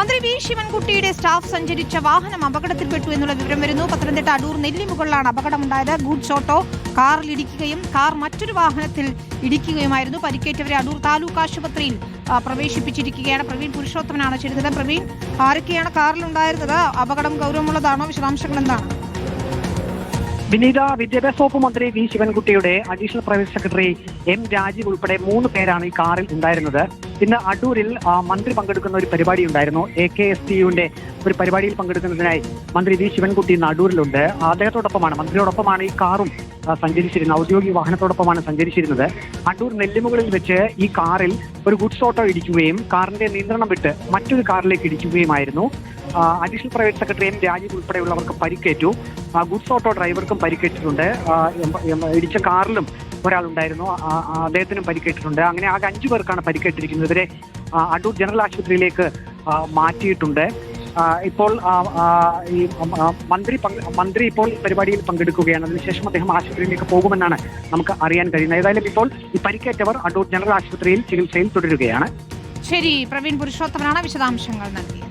മന്ത്രി V ശിവൻകുട്ടിയുടെ staff സഞ്ചരിച്ച വാഹനം അപകടത്തിൽപ്പെട്ടു എന്നുള്ള വിവരം വരുന്നു. പത്തനംതിട്ട അടൂർ നെല്ലിമുകളിലാണ് അപകടമുണ്ടായത്. ഗുഡ്സ് ഓട്ടോ കാറിൽ ഇടിക്കുകയും കാർ മറ്റൊരു വാഹനത്തിൽ ഇടിക്കുകയുമായിരുന്നു. പരിക്കേറ്റവരെ അടൂർ താലൂക്ക് ആശുപത്രിയിൽ പ്രവേശിപ്പിച്ചിരിക്കുകയാണ്. പ്രവീൺ പുരുഷോത്തമനാണ് ചെയ്തത് പ്രവീൺ ആരൊക്കെയാണ് കാറിലുണ്ടായിരുന്നത്? അപകടം ഗൗരവമുള്ളതാണോ? വിശദാംശങ്ങൾ എന്താണ്? വിനീത വിദ്യാഭ്യാസ വകുപ്പ് മന്ത്രി V ശിവൻകുട്ടിയുടെ additional private secretary M Rajeev ഉൾപ്പെടെ മൂന്ന് പേരാണ് ഈ കാറിൽ ഉണ്ടായിരുന്നത്. ഇന്ന് അടൂരിൽ മന്ത്രി പങ്കെടുക്കുന്ന ഒരു പരിപാടി ഉണ്ടായിരുന്നു. എ കെ എസ് ടി യുവിന്റെ ഒരു പരിപാടിയിൽ പങ്കെടുക്കുന്നതിനായി മന്ത്രി വി. ശിവൻകുട്ടി ഇന്ന് അടൂരിലുണ്ട്. അദ്ദേഹത്തോടൊപ്പമാണ് മന്ത്രിയോടൊപ്പമാണ് ഈ കാറും സഞ്ചരിച്ചിരുന്നത്. ഔദ്യോഗിക വാഹനത്തോടൊപ്പമാണ് സഞ്ചരിച്ചിരുന്നത്. അടൂർ നെല്ലിമുകളിൽ വെച്ച് ഈ കാറിൽ ഒരു ഗുഡ്സ് ഓട്ടോ ഇടിക്കുകയും കാറിന്റെ നിയന്ത്രണം വിട്ട് മറ്റൊരു കാറിലേക്ക് ഇടിക്കുകയുമായിരുന്നു. Additional private secretary M. Rajeev ഉൾപ്പെടെയുള്ളവർക്ക് പരിക്കേറ്റു. ഗുഡ്സ് ഓട്ടോ ഡ്രൈവർക്കും പരിക്കേറ്റിട്ടുണ്ട്. ഇടിച്ച കാറിലും ഒരാളുണ്ടായിരുന്നു. അദ്ദേഹത്തിനും പരിക്കേറ്റിട്ടുണ്ട്. അങ്ങനെ ആകെ അഞ്ചു പേർക്കാണ് പരിക്കേറ്റിരിക്കുന്നത്. ഇവരെ അടൂർ ജനറൽ ആശുപത്രിയിലേക്ക് മാറ്റിയിട്ടുണ്ട്. ഇപ്പോൾ ഈ മന്ത്രി മന്ത്രി ഇപ്പോൾ പരിപാടിയിൽ പങ്കെടുക്കുകയാണ്. അതിനുശേഷം അദ്ദേഹം ആശുപത്രിയിലേക്ക് പോകുമെന്നാണ് നമുക്ക് അറിയാൻ കഴിയുന്നത്. ഏതായാലും ഇപ്പോൾ ഈ പരിക്കേറ്റവർ അടൂർ ജനറൽ ആശുപത്രിയിൽ ചികിത്സയിൽ തുടരുകയാണ്. ശരി പ്രവീൺ പുരുഷോത്തമനാണ് വിശദാംശങ്ങൾ നൽകിയത്.